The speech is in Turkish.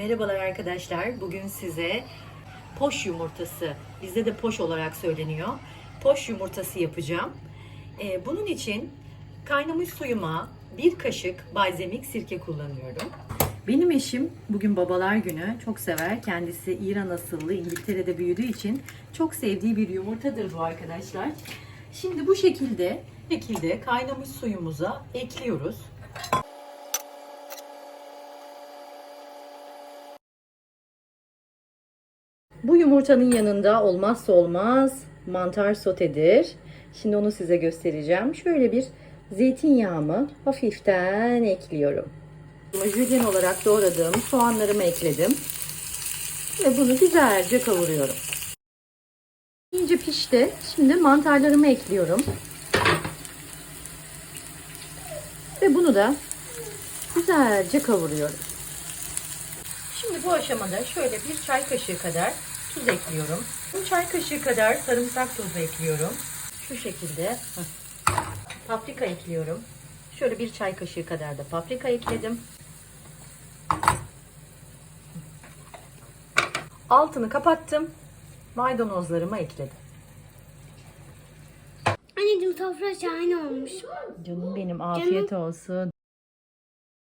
Merhabalar arkadaşlar. Bugün size poş yumurtası, bizde de poş olarak söyleniyor. Poş yumurtası yapacağım. Ee, bunun için kaynamış suyuma bir kaşık balzamik sirke kullanıyorum. Benim eşim bugün babalar günü çok sever. Kendisi İran asıllı, İngiltere'de büyüdüğü için çok sevdiği bir yumurtadır bu arkadaşlar. Şimdi bu şekilde şekilde kaynamış suyumuza ekliyoruz. Bu yumurtanın yanında olmazsa olmaz mantar sotedir. Şimdi onu size göstereceğim. Şöyle bir zeytinyağımı hafiften ekliyorum. Jülyen olarak doğradığım soğanlarımı ekledim. Ve bunu güzelce kavuruyorum. İyice pişti. Şimdi mantarlarımı ekliyorum. Ve bunu da güzelce kavuruyorum. Şimdi bu aşamada şöyle bir çay kaşığı kadar tuz ekliyorum. Bir çay kaşığı kadar sarımsak tozu ekliyorum. Şu şekilde. Paprika ekliyorum. Şöyle bir çay kaşığı kadar da paprika ekledim. Altını kapattım. Maydanozlarımı ekledim. Anneciğim sofra şahane olmuş. Canım benim afiyet olsun.